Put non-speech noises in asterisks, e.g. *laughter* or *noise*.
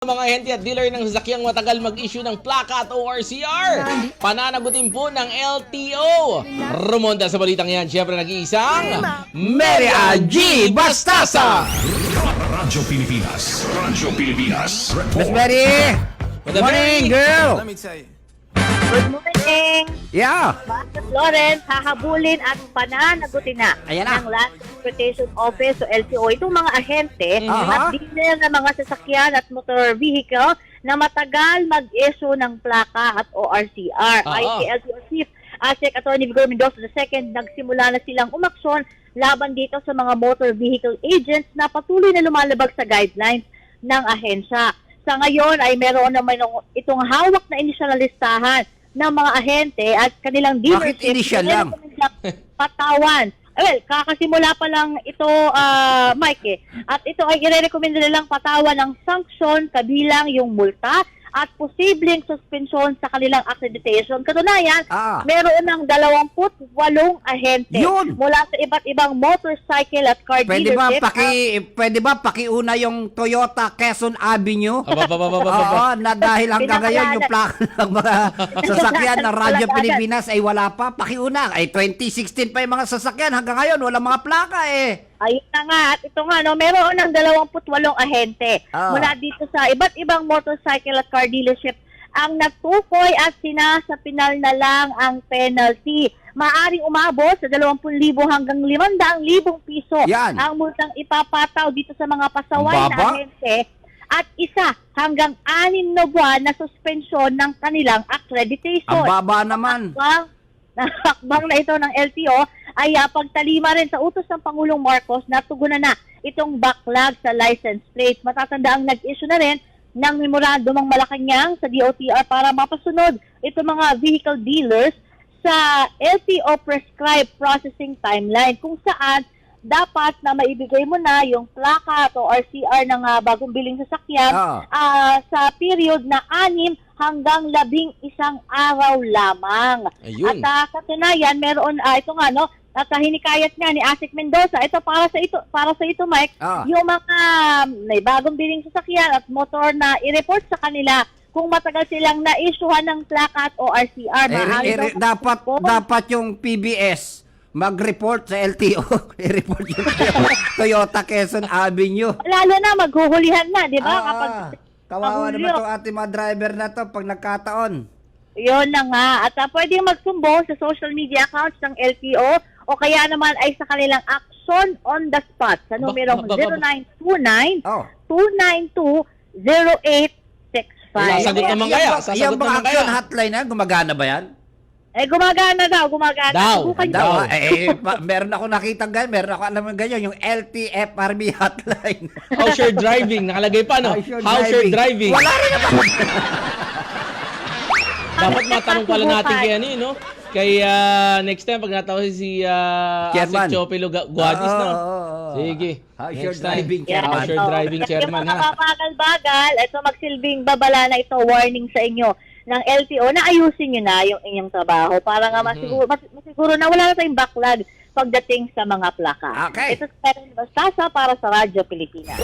mga ahente at dealer ng sasakyang matagal mag-issue ng plaka at ORCR. Pananagutin po ng LTO. Rumonda sa balitang yan, syempre nag-iisang Mary G. Bastasa! Radyo Pilipinas. Radyo Pilipinas. Miss Report. Mary! Good Good morning, girl! Let me tell you. Good morning! Yeah! Bakit Lawrence, hahabulin at pananagutin na Ayan na. ng Land Transportation Office o LTO itong mga ahente Aha. at dealer ng mga sasakyan at motor vehicle na matagal mag-issue ng plaka at ORCR. Oo. Ayon kay LTO Chief ASEC Attorney Vigor Mendoza II, nagsimula na silang umaksyon laban dito sa mga motor vehicle agents na patuloy na lumalabag sa guidelines ng ahensya. Sa ngayon ay meron naman itong hawak na inisyal na listahan ng mga ahente at kanilang dealership. Bakit initial lang? Patawan. Well, kakasimula pa lang ito, ah, Mike, eh. At ito ay i-recommend nilang patawan ng sanction kabilang yung multa at posibleng suspensyon sa kanilang accreditation. Katunayan, Ah. meron ng 28 ahente Yun! mula sa iba't ibang motorcycle at car Pwede ba dealership. paki pwede ba pakiuna yung Toyota Quezon Avenue? Aba, aba, aba, aba, aba. Oo, na dahil hanggang ngayon yung plaka *laughs* ng mga sasakyan ng Radyo. Pilipinas ay wala pa. Pakiuna. Ay 2016 pa yung mga sasakyan. Hanggang ngayon, wala mga plaka eh. Ayun na nga, at ito nga, no, meron ng 28 ahente Ah. mula dito sa iba't ibang motorcycle at car dealership ang natukoy at sinasapinal na lang ang penalty. Maaring umabot sa 20,000 hanggang 500,000 piso Yan. ang multang ipapataw dito sa mga pasaway Ang na baba. ahente at isa hanggang anim na buwan na suspensyon ng kanilang accreditation Ang baba naman. hakbang na hakbang na ito ng LTO ay uh, pagtalima rin sa utos ng Pangulong Marcos na tugunan na itong backlog sa license plate. Matatanda ang nag-issue na rin ng memorandum ang Malacanang sa DOTR para mapasunod itong mga vehicle dealers sa LTO prescribed processing timeline kung saan dapat na maibigay mo na yung plaka o RCR ng ah, bagong biling sasakyan Oo. ah, sa period na anim hanggang labing isang araw lamang. Ayun. At ah, katunayan, meron, ah, ito nga, no, at ah, hinikayat nga ni Asik Mendoza, ito para sa ito, para sa ito, Mike, Ah. yung mga um, may bagong biling sasakyan at motor na i-report sa kanila kung matagal silang na-issuehan ng plakat o RCR. Eh, eh, dapat po- dapat yung PBS mag-report sa LTO. *laughs* I-report yung Toyota Quezon Avenue. Lalo na, maghuhulihan na, di ba? Ah, Kapag kawawa naman itong ating mga driver na to pag nagkataon. Yun na nga. At uh, pwedeng magsumbong sa social media accounts ng LTO o kaya naman ay sa kanilang action on the spot sa numerong ba- ba- ba- 0929 Oh. 292-0865. Sasagot naman kaya? Yung Sasagot mga naman kaya? action hotline na, gumagana ba yan? Eh, gumagana daw, gumagana. Daw, Subukan. Daw, Daw. eh, eh, pa- meron ako nakita ganyan, meron ako alam ng ganyan, yung LTFRB hotline. How's your driving? Nakalagay pa, no? How's your How's your driving? Wala rin naman. Dapat matanong pala natin kay ano, eh, no? Kay ah, next time pag natawag si uh, Chairman. Asik Chopelo Ga- Guadis, no? Oo, oo, oo. Sige. How's Next your time. driving, Yeah, chairman? How's your driving, At chairman, Yung mga ha? babagal-bagal, ito magsilbing babala na ito, warning sa inyo ng LTO na ayusin nyo na yung inyong trabaho para nga masiguro, mas- masiguro na wala na tayong backlog pagdating sa mga plaka. Okay. Ito sa Karen Bastasa para sa Radyo Pilipinas.